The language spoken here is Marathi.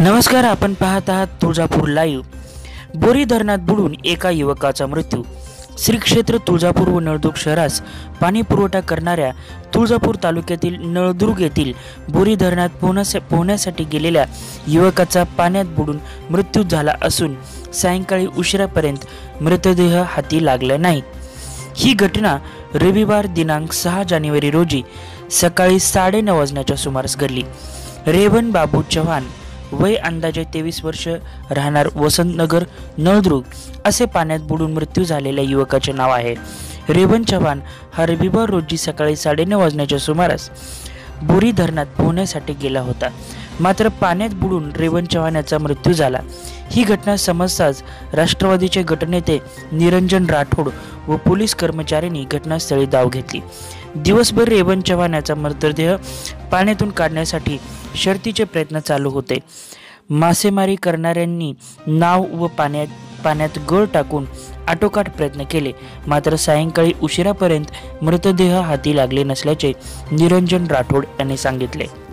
नमस्कार आपण पाहत आहात तुळजापूर लाईव्ह बोरी धरणात बुडून एका युवकाचा मृत्यू. श्री क्षेत्र तुळजापूर व नळदुर्ग शहरास पाणी पुरवठा करणाऱ्या तुळजापूर तालुक्यातील नळदुर्ग येथील बोरी धरणात पोहण्यास पोहण्यासाठी गेलेल्या युवकाचा पाण्यात बुडून मृत्यू झाला असून सायंकाळी उशिरापर्यंत मृतदेह हाती लागला नाही. ही घटना रविवार दिनांक सहा जानेवारी रोजी सकाळी साडेनऊ वाजण्याच्या सुमारास घडली. रेवन बाबू चव्हाण वय अंदाजे तेवीस वर्ष राहणार वसंतनगर नळदुर्ग असे पाण्यात बुडून मृत्यू झालेल्या युवकाचे नाव आहे. रेवन चव्हाण हा रविवार रोजी सकाळी साडेनऊ वाजण्याच्या सुमारास बोरी धरणात पोहण्यासाठी गेला होता. मात्र पाण्यात बुडून रेवन चव्हाण याचा मृत्यू झाला. ही घटना समजताच राष्ट्रवादीचे गटनेते निरंजन राठोड व पोलीस कर्मचाऱ्यांनी घटनास्थळी धाव घेतली. दिवसभर रेवन चव्हाण याचा मृतदेह पाण्यातून काढण्यासाठी शर्तीचे प्रयत्न चालू होते. मासेमारी करणाऱ्यांनी नाव व पाण्यात पाण्यात गळ टाकून आटोकाट प्रयत्न केले. मात्र सायंकाळी उशिरापर्यंत मृतदेह हाती लागले नसल्याचे निरंजन राठोड यांनी सांगितले.